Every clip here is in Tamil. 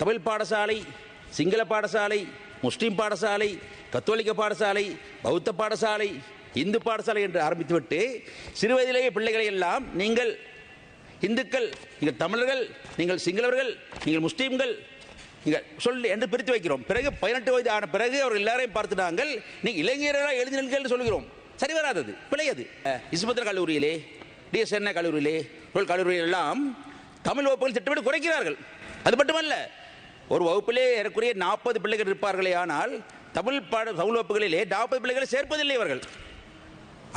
தமிழ் பாடசாலை சிங்கள பாடசாலை முஸ்லீம் பாடசாலை கத்தோலிக்க பாடசாலை பௌத்த பாடசாலை இந்து பாடசாலை என்று ஆரம்பித்துவிட்டு சிறுவயதிலேயே பிள்ளைகளை எல்லாம் நீங்கள் இந்துக்கள் நீங்கள் தமிழர்கள் நீங்கள் சிங்களவர்கள் நீங்கள் முஸ்லீம்கள் நீங்கள் சொல்லி என்று பிரித்து வைக்கிறோம். பிறகு பதினெட்டு வயது ஆன பிறகு அவர்கள் எல்லாரையும் பார்த்து நாங்கள் நீங்கள் இளைஞர்களாக எழுதினீர்கள் என்று சொல்கிறோம். சரி வராதது பிழையது இசுபத்திர கல்லூரியிலே டிஎஸ்என்ஏ கல்லூரியிலே கல்லூரியிலெல்லாம் எல்லாம் தமிழ் வகுப்புகள் திட்டமிட்டு குறைக்கிறார்கள். அது மட்டுமல்ல ஒரு வகுப்பிலே ஏறக்குறைய நாற்பது பிள்ளைகள் இருப்பார்களே ஆனால் தமிழ் பாட தமிழ் வகுப்புகளிலே நாற்பது பிள்ளைகளை சேர்ப்பதில்லை அவர்கள்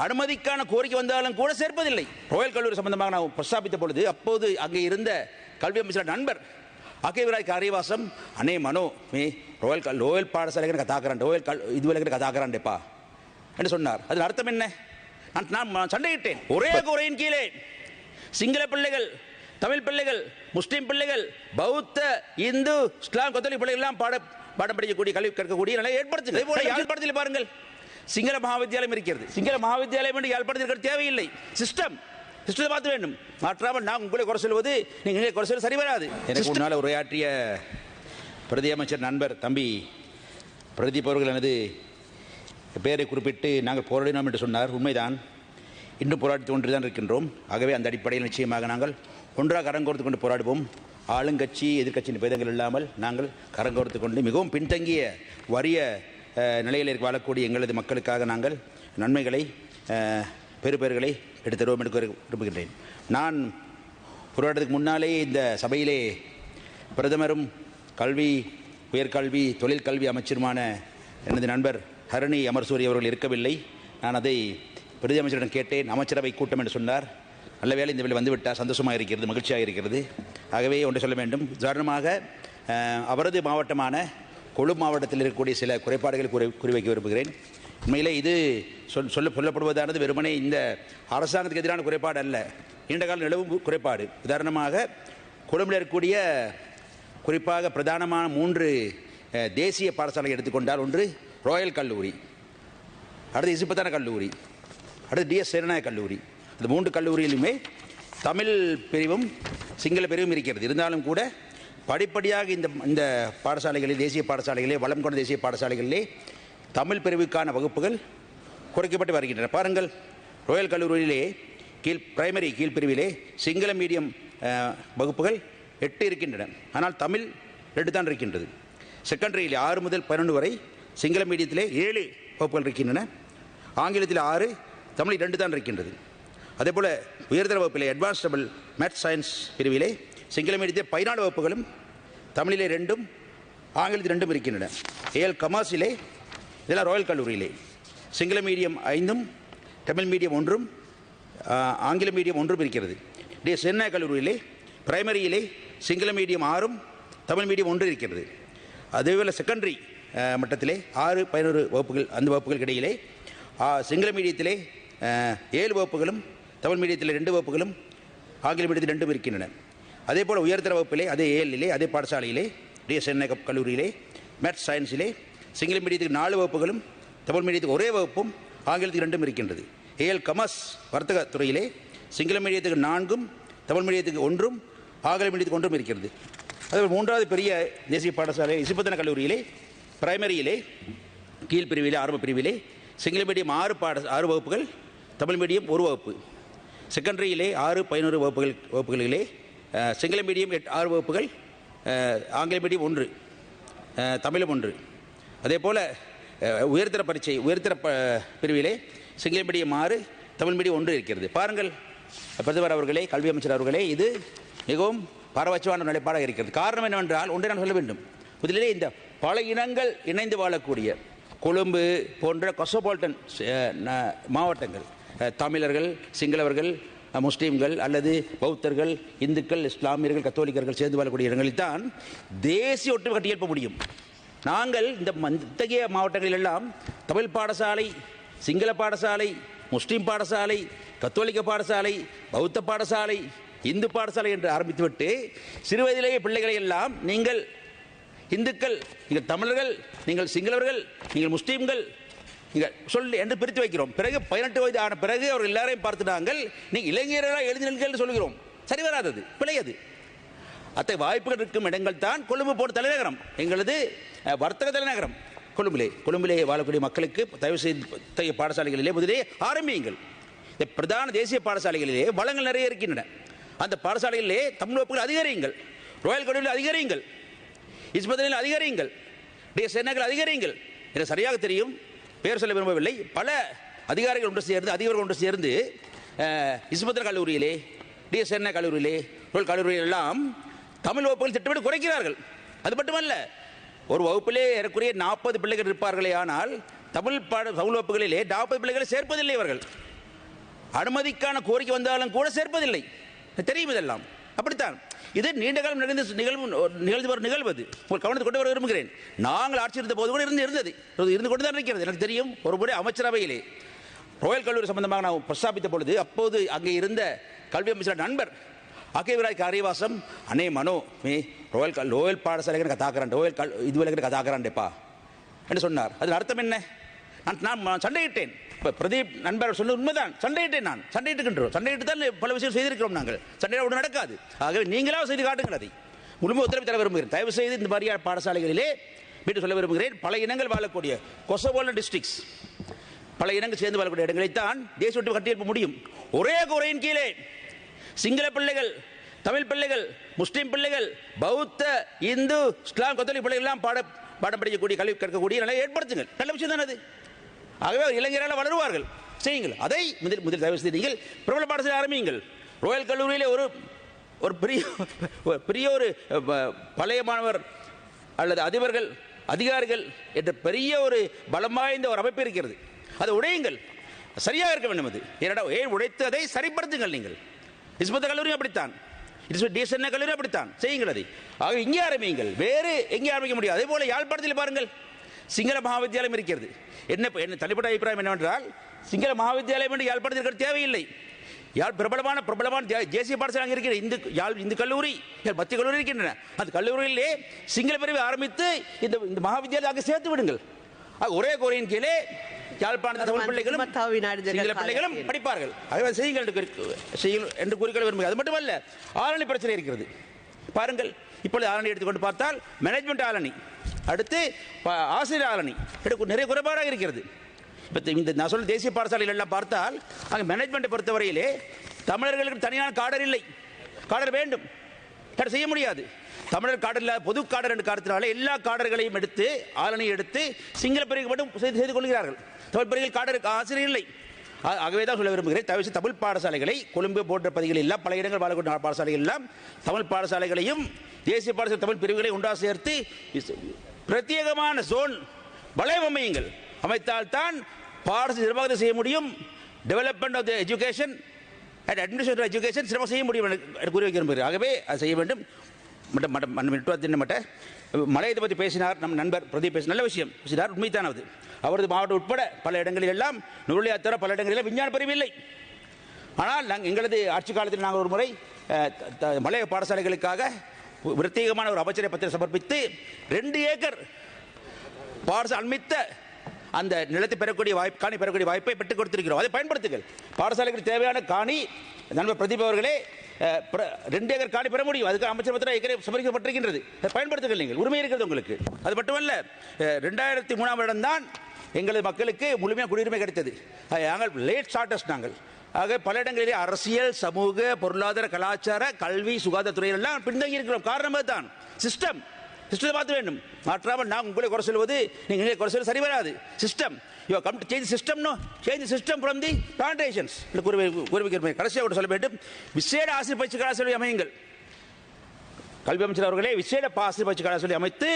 அனுமதிக்கான கோரிக்கை வந்தாலும் கூட சேர்ப்பதில்லை. ரோயல் கல்லூரி சம்பந்தமாக நான் பிரஸ்தாபித்த பொழுது அப்போது அங்கே இருந்த கல்வி அமைச்சர் நண்பர் அகேவிராய் காரிவாசம் அனே மனோ மே ரோயல் கல் ரோயல் பாடசாலைக்கு கதாக்கிறேன் ரோயல் கல் இதுவரை கதாக்கிறான்டேப்பா என்று சொன்னார். அதில் அர்த்தம் என்ன? நான் நான் சண்டையிட்டேன். ஒரே குறையின் கீழே சிங்கள பிள்ளைகள் தமிழ் பிள்ளைகள் முஸ்லீம் பிள்ளைகள் பௌத்த இந்து இஸ்லாம் கத்தோலிக் பிள்ளைகள் எல்லாம் பாட பாடம் படிக்கக்கூடிய கல்வி கற்கக்கூடிய நிலை ஏற்படுத்துங்க இதே யாழ்ப்பாணத்தில் பாருங்கள். சிங்கள மகாவித்தியாலயம் இருக்கிறது. சிங்கள மகாவித்தியாலயம் என்று யாழ்ப்பாணத்தில் தேவையில்லை. சிஸ்டம் சிஸ்டத்தை பார்த்து வேண்டும். மாற்றாமல் நான் உங்களை குறை சொல்வது நீங்கள் குறை சொல்வது சரி வராது. எனக்கு முன்னால் உரையாற்றிய பிரதி அமைச்சர் நண்பர் தம்பி பிரதீப் அவர்கள் எனது பெயரை குறிப்பிட்டு நாங்கள் போராடினோம் என்று சொன்னார். உண்மைதான். இன்னும் போராடி கொண்டு தான் இருக்கின்றோம். ஆகவே அந்த அடிப்படையில் நிச்சயமாக நாங்கள் ஒன்றாக கரங்கோர்த்து கொண்டு போராடுவோம். ஆளுங்கட்சி எதிர்க்கட்சியின் பேதங்கள் இல்லாமல் நாங்கள் கரங்கோர்த்து கொண்டு மிகவும் பின்தங்கிய வறிய நிலையில் வாழக்கூடிய எங்களது மக்களுக்காக நாங்கள் நன்மைகளை பெறுபேறுகளை எடுத்துருவோம் என்று விரும்புகின்றேன். நான் போராட்டத்துக்கு முன்னாலே இந்த சபையிலே பிரதமரும் கல்வி உயர்கல்வி தொழிற்கல்வி அமைச்சருமான எனது நண்பர் ஹரணி அமர்சூரி அவர்கள் இருக்கவில்லை. நான் அதை பிரதி அமைச்சரிடம் கேட்டேன். அமைச்சரவை கூட்டம் என்று சொன்னார். நல்ல வேளை இந்த வேலை வந்துவிட்டால் சந்தோஷமாக இருக்கிறது மகிழ்ச்சியாக இருக்கிறது. ஆகவே ஒன்று சொல்ல வேண்டும். உதாரணமாக அவரது மாவட்டமான கொழு மாவட்டத்தில் இருக்கக்கூடிய சில குறைபாடுகளை குறி குறிவைக்க விரும்புகிறேன். உண்மையிலே இது சொல் சொல்ல சொல்லப்படுவதானது வெறுமனே இந்த அரசாங்கத்துக்கு எதிரான குறைபாடு அல்ல. நீண்டகால நிலவும் குறைபாடு. உதாரணமாக கொழும்பில் இருக்கக்கூடிய குறிப்பாக பிரதானமான மூன்று தேசிய பாடசாலை எடுத்துக்கொண்டால் ஒன்று ராயல் கல்லூரி. அடுத்து இசுப்பத்தான கல்லூரி. அடுத்து டிஎஸ் சேரநாயக கல்லூரி. இந்த மூன்று கல்லூரியிலுமே தமிழ் பிரிவும் சிங்கள பிரிவும் இருக்கிறது. இருந்தாலும் கூட படிப்படியாக இந்த இந்த பாடசாலைகளில் தேசிய பாடசாலைகளே வளம் கொண்ட தேசிய பாடசாலைகளிலே தமிழ் பிரிவுக்கான வகுப்புகள் குறைக்கப்பட்டு வருகின்றன. பாருங்கள் ராயல் கல்லூரியிலே கீழ் பிரைமரி கீழ்பிரிவிலே சிங்கள மீடியம் வகுப்புகள் எட்டு இருக்கின்றன. ஆனால் தமிழ் ரெண்டு தான் இருக்கின்றது. செகண்டரியில் ஆறு முதல் பன்னெண்டு வரை சிங்கள மீடியத்திலே ஏழு வகுப்புகள் இருக்கின்றன. ஆங்கிலத்தில் ஆறு தமிழ் ரெண்டு தான் இருக்கின்றது. அதே போல் உயர்தர வகுப்பிலே advanced level math maths science பிரிவிலே Sinhala மீடியத்தில் பதினாலு வகுப்புகளும் தமிழிலே ரெண்டும் ஆங்கிலத்தில் ரெண்டும் இருக்கின்றன. ஏஎல் கமாஸிலே இதெல்லாம் ராயல் கல்லூரியிலே சிங்கள மீடியம் ஐந்தும் தமிழ் மீடியம் ஒன்றும் ஆங்கில மீடியம் ஒன்றும் இருக்கிறது. டே சென்னை கல்லூரியிலே பிரைமரியிலே சிங்கள மீடியம் ஆறும் தமிழ் மீடியம் ஒன்று இருக்கிறது. அதேபோல் செகண்டரி மட்டத்திலே ஆறு பதினோரு வகுப்புகள் அந்த வகுப்புகளுக்கு இடையிலே சிங்கள மீடியத்திலே ஏழு வகுப்புகளும் தமிழ் மீடியத்தில் ரெண்டு வகுப்புகளும் ஆங்கில மீடியத்தில் ரெண்டும் இருக்கின்றன. அதே போல் உயர்தர வகுப்பிலே அதே ஏழிலே அதே பாடசாலையிலே டிஎஸ் சென்னை கல்லூரியிலே மேத்ஸ் சயின்ஸிலே சிங்கள மீடியத்துக்கு நாலு வகுப்புகளும் தமிழ் மீடியத்துக்கு ஒரே வகுப்பும் ஆங்கிலத்துக்கு ரெண்டும் இருக்கின்றது. ஏஎல் கமர்ஸ் வர்த்தக துறையிலே சிங்கள மீடியத்துக்கு நான்கும் தமிழ் மீடியத்துக்கு ஒன்றும் ஆங்கில மீடியத்துக்கு ஒன்றும் இருக்கிறது. அதே மூன்றாவது பெரிய தேசிய பாடசாலை இசுபத்தன கல்லூரியிலே பிரைமரியிலே கீழ் பிரிவிலே ஆரம்ப பிரிவிலே சிங்கள மீடியம் ஆறு பாட ஆறு வகுப்புகள் தமிழ் மீடியம் ஒரு வகுப்பு. செகண்டரியிலே ஆறு பதினோரு வகுப்புகள் வகுப்புகளிலே சிங்கள மீடியம் எட்டு ஆறு வகுப்புகள் ஆங்கில மீடியம் ஒன்று தமிழும் ஒன்று. அதே போல் உயர்தர பரீட்சை உயர்தர ப பிரிவிலே சிங்கள மீடியம் ஆறு தமிழ் மீடியம் ஒன்று இருக்கிறது. பாருங்கள் பிரதமர் அவர்களே கல்வி அமைச்சர் அவர்களே இது மிகவும் பாரபட்சமான நிலைப்பாடாக இருக்கிறது. காரணம் என்னவென்றால் ஒன்றை நான் சொல்ல வேண்டும். முதலிலே இந்த பல இனங்கள் இணைந்து வாழக்கூடிய கொழும்பு போன்ற கொசோபால்டன் மாவட்டங்கள் தமிழர்கள் சிங்களவர்கள் முஸ்லீம்கள் அல்லது பௌத்தர்கள் இந்துக்கள் இஸ்லாமியர்கள் கத்தோலிக்கர்கள் சேர்ந்து வாழக்கூடிய இடங்களில் தான் தேசிய ஒற்றுமை கட்டியெழுப்ப முடியும். நாங்கள் இந்த இத்தகைய மாவட்டங்களில் எல்லாம் தமிழ் பாடசாலை சிங்கள பாடசாலை முஸ்லீம் பாடசாலை கத்தோலிக்க பாடசாலை பௌத்த பாடசாலை இந்து பாடசாலை என்று ஆரம்பித்துவிட்டு சிறுவயதிலேயே பிள்ளைகளை எல்லாம் நீங்கள் இந்துக்கள் நீங்கள் தமிழர்கள் நீங்கள் சிங்களவர்கள் நீங்கள் முஸ்லீம்கள் சொல்லி என்று பிரித்து வைக்கிறோம். பிறகு பதினெட்டு வயது ஆன பிறகு அவர்கள் எல்லாரையும் பார்த்து நாங்கள் நீங்கள் இளைஞர்களாக எழுதினீர்கள் என்று சொல்கிறோம். சரி வராதது பிழையது அத்தகைய வாய்ப்புகள் இருக்கும் இடங்கள் தான் கொழும்பு போன்ற தலைநகரம். எங்களது வர்த்தக தலைநகரம். கொழும்பிலே கொழும்பிலே வாழக்கூடிய மக்களுக்கு தயவு செய்து பாடசாலைகளிலே முதலே ஆரம்பியுங்கள். இந்த பிரதான தேசிய பாடசாலைகளிலே வளங்கள் நிறைய இருக்கின்றன. அந்த பாடசாலைகளிலே தமிழ் வகுப்புகள் அதிகரியுங்கள். ராயல் கல்லூரியில் அதிகரியுங்கள். இஸ்பதனில் அதிகரியுங்கள். டிஎஸ் எண்ணங்கள் அதிகரியுங்கள். எனக்கு சரியாக தெரியும். பேர் சொல்ல விரும்பவில்லை. பல அதிகாரிகள் ஒன்று சேர்ந்து அதிகாரிகள் ஒன்று சேர்ந்து இஸ்பதன் கல்லூரியிலே டிஎஸ் கல்லூரியிலே ரோல் கல்லூரியில் எல்லாம் தமிழ் வகுப்புகள் திட்டமிட்டு குறைக்கிறார்கள். அது மட்டுமல்ல ஒரு வகுப்பிலே ஏறக்குறைய நாற்பது பிள்ளைகள் இருப்பார்களே ஆனால் தமிழ் பாட தமிழ் வகுப்புகளிலே நாற்பது பிள்ளைகளை சேர்ப்பதில்லை அவர்கள் அனுமதிக்கான கோரிக்கை வந்தாலும் கூட சேர்ப்பதில்லை. தெரியும் இதெல்லாம். அப்படித்தான். இது நீண்ட காலம் நிகழ்ந்து நிகழ்வு நிகழ்ந்து வரும் நிகழ்வு அது. உங்கள் கவனத்தை கொண்டு வர விரும்புகிறேன். நாங்கள் ஆட்சி இருந்த போது கூட இருந்து இருந்தது. இருந்து கொண்டு தான் இருக்கிறது. எனக்கு தெரியும் ஒரு முறை அமைச்சரவையிலே. ரோயல் கல்லூரி சம்பந்தமாக நான் பிரஸ்தாபித்த பொழுது அப்போது அங்கே இருந்த கல்வி அமைச்சர் நண்பர் அகேவிராய் காரியவாசம் அனே மனோ மே ரோயல் கல் ரோயல் பாடசாலைக்கு கதை ரோயல் கல் இதுவரை கதை கதாக்கிறான்டேப்பா என்று சொன்னார். அதில் அர்த்தம் என்ன? நான் நான் சண்டையிட்டேன். இப்போ பிரதீப் நண்பர் சொன்ன உண்மைதான். சண்டையிட்டேன் நான் சண்டையிட்டுக்கின்றோம். சண்டையிட்டு தான் பல விஷயம் செய்திருக்கிறோம் நாங்கள். சண்டையிட ஒன்று நடக்காது. ஆகவே நீங்களாக செய்து காட்டுங்கள் அதை. முழுமை உத்தரவு தர விரும்புகிறேன். தயவு செய்து இந்த மாதிரியான பாடசாலைகளிலே மீண்டும் சொல்ல விரும்புகிறேன். பல இனங்கள் வாழக்கூடிய கொசவோல டிஸ்ட்ரிக்ஸ். பல இனங்கள் சேர்ந்து வாழக்கூடிய இடங்களைத்தான் தேசிய ஒட்டு கட்டியெழுப்ப முடியும். ஒரே குறையின் கீழே சிங்கள பிள்ளைகள் தமிழ் பிள்ளைகள் முஸ்லீம் பிள்ளைகள் பௌத்த இந்து இஸ்லாம் கத்தோலிக் பிள்ளைகள் எல்லாம் பாட பாடம் படிக்கக்கூடிய கல்வி கற்கக்கூடிய நிலையை ஏற்படுத்துங்கள். நல்ல விஷயம் தானே அது ஆகவே அவர் இளைஞரால் வளருவார்கள். செய்யுங்கள். அதை முதல் முதல் தயவு செய்து நீங்கள் பிரபல பாடசாலை ஆரம்பியுங்கள். ரோயல் கல்லூரியிலே ஒரு ஒரு பெரிய பெரிய ஒரு பழைய மாணவர் அல்லது அதிபர்கள் அதிகாரிகள் என்ற பெரிய ஒரு பலம் வாய்ந்த ஒரு அமைப்பு இருக்கிறது. அதை உடையுங்கள். சரியாக இருக்க வேண்டும் அது. ஏனடா ஏன் உடைத்து அதை சரிப்படுத்துங்கள் நீங்கள்? இஸ்மத்த கல்லூரியும் அப்படித்தான். டிஎஸ்என்ஏ கல்லூரி அப்படித்தான். செய்யுங்கள் அதை. ஆக இங்கே ஆரம்பியுங்கள். வேறு எங்கே ஆரம்பிக்க முடியாது. அதே போல் யாழ்ப்பாணத்தில் பாருங்கள். சிங்கள மகாவித்தியாலயம் இருக்கிறது. என்ன என்ன தனிப்பட்ட அபிப்பிராயம் என்னவென்றால் சிங்கள மகாவித்தியாலயம் என்று யாழ்ப்பாணத்தில் இருக்கிற தேவையில்லை. யாழ் பிரபலமான பிரபலமான தேசிய பாடசாலை அங்கே இருக்கிற இந்து யாழ் இந்து கல்லூரி மத்திய கல்லூரி இருக்கின்றன. அந்த கல்லூரியிலே சிங்கள பிரிவை ஆரம்பித்து இந்த இந்த மகாவித்தியாலயம் அங்கே சேர்த்து விடுங்கள். ஒரே கோரியின் கீழே யாழ்ப்பாணத்து தமிழ் பிள்ளைகளும் சிங்கள பிள்ளைகளும். படிப்பார்கள். ஆகவே செய்யுங்கள் செய்யுங்கள் என்று கூறிக்கொள்ள விரும்புகிறேன் அது மட்டுமல்ல ஆரணி பிரச்சனை இருக்கிறது. பாருங்கள் இப்பொழுது ஆரணி எடுத்துக்கொண்டு பார்த்தால் மேனேஜ்மெண்ட் ஆரணி அடுத்து ஆசிரியர் ஆரணி எடுக்க நிறைய குறைபாடாக இருக்கிறது. இப்போ இந்த நான் சொல்ல தேசிய பாடசாலைகள் எல்லாம் பார்த்தால் அங்கே மேனேஜ்மெண்ட்டை பொறுத்தவரையிலே தமிழர்களுக்கு தனியான காடர் இல்லை. காடர் வேண்டும். காடர் செய்ய முடியாது. தமிழர் காடர் இல்லாத பொது காடர் என்று காரணத்தினால எல்லா காடர்களையும் எடுத்து ஆளனை எடுத்து சிங்கள பிரிவுக்கு மட்டும் செய்து செய்து கொள்கிறார்கள். தமிழ் பிரிவில் காடர் ஆசிரியர் இல்லை. ஆகவே தான் சொல்ல விரும்புகிறேன். தவிர தமிழ் பாடசாலைகளை கொழும்பு போன்ற பகுதிகளில் எல்லாம் பல இடங்கள் வாழக்கூடிய பாடசாலைகள் எல்லாம் தமிழ் பாடசாலைகளையும் தேசிய பாடசாலை தமிழ் பிரிவுகளை ஒன்றாக சேர்த்து பிரத்யேகமான ஜோன் வளையம் அமையுங்கள். அமைத்தால் தான் பாடசாலை நிர்வாகத்தை செய்ய முடியும். Development of the education and administrative education சிரமம் செய்ய முடியும் என்று கூறி வைக்க ஆகவே அது செய்ய வேண்டும். மட்டும் மட்டும் மட்ட மிட்டுவத்தின் மட்டும் மலையத்தை பற்றி பேசினார் நம் நண்பர் பிரதீப் பேசி நல்ல விஷயம். பேசினார் உண்மைத்தானது அவரது மாவட்டம் உட்பட பல இடங்களில் எல்லாம் நுருளியா தவிர பல இடங்களில் விஞ்ஞான பிரிவு இல்லை. ஆனால் நாங்கள் எங்களது ஆட்சி காலத்தில் நாங்கள் ஒரு முறை த- மலைய பாடசாலைகளுக்காக பிரத்யேகமான ஒரு அபச்சரிய பத்திரம் சமர்ப்பித்து ரெண்டு ஏக்கர் பாடசாலை அண்மித்த அந்த நிலத்தை பெறக்கூடிய வாய்ப்பு காணி பெறக்கூடிய வாய்ப்பை பெற்றுக் கொடுத்திருக்கிறோம். அதை பயன்படுத்துங்கள். பாடசாலைக்கு தேவையான காணி நண்பர் பிரதீப் அவர்களே ரெண்டு ஏக்கர் காணி பெற முடியும். அதுக்கு அமைச்சர் பத்திரம் ஏக்கரை சமர்ப்பிக்கப்பட்டிருக்கின்றது. அதை பயன்படுத்துங்கள் நீங்கள். உரிமை இருக்கிறது உங்களுக்கு. அது மட்டுமல்ல ரெண்டாயிரத்தி மூணாம் இடம்தான் எங்களது மக்களுக்கு முழுமையாக குடியுரிமை கிடைத்தது. நாங்கள் லேட் ஸ்டார்டர்ஸ் நாங்கள். ஆக பல இடங்களிலே அரசியல் சமூக பொருளாதார கலாச்சார கல்வி சுகாதாரத்துறையில் எல்லாம் பின்தங்கி இருக்கிறோம். காரணமாக தான் சிஸ்டம் சிஸ்டத்தை பார்த்து வேண்டும். மாற்றாமல் நான் உங்களை குறை சொல்வது நீங்கள் எங்களை குறை சொல்வது சரி வராது. System you come to change system no change system from the plantations கூறுவிக்கிறேன் கடைசியாக கூட சொல்ல வேண்டும். விசேட ஆசிரியர் பயிற்சி கலாசாலை அமையுங்கள். கல்வி அமைச்சர் அவர்களே விசேட ஆசிரியர் பயிற்சி கலாசாலை அமைத்து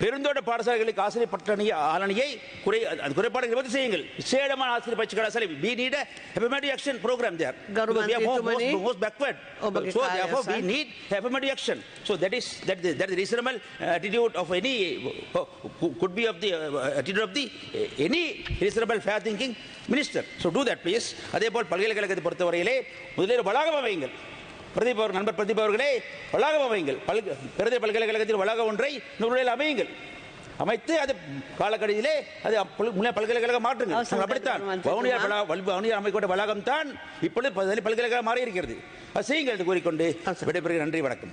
பெருந்தோட்ட பாடசாலைகளுக்கு ஆசிரியர் பட்டணியை ஆளணியை குறை அந்த குறைபாடுகளை நிவர்த்தி செய்யுங்கள் விசேடமான ஆசிரியர் பயிற்சி கலாசாலை we need a affirmative action program there because we are more, most, most backward okay. so therefore we need affirmative action so that is that is, that is reasonable attitude of any could be of the uh, attitude of the uh, any reasonable fair thinking minister so do that please அதே போல் பல்கலைக்கழகத்தை பொறுத்தவரையிலே முதலில் வளாகம் அமையுங்கள் பிரதீப் அவர் நண்பர் பிரதீப் அவர்களே வளாகம் அமையுங்கள். பல்க பிரதீப் பல்கலைக்கழகத்தில் வளாகம் ஒன்றை நூறுகளில் அமையுங்கள். அமைத்து அது காலக்கடியிலே அது முன்னே பல்கலைக்கழகம் அவசரம் அப்படித்தான். வவுனியார் வவுனியார் அமைக்கப்பட்ட வளாகம் தான் இப்பொழுது பல்கலைக்கழகம் மாறி இருக்கிறது அது செய்யுங்கள் என்று கூறிக்கொண்டு. விடைபெறுகிறேன். நன்றி வணக்கம்.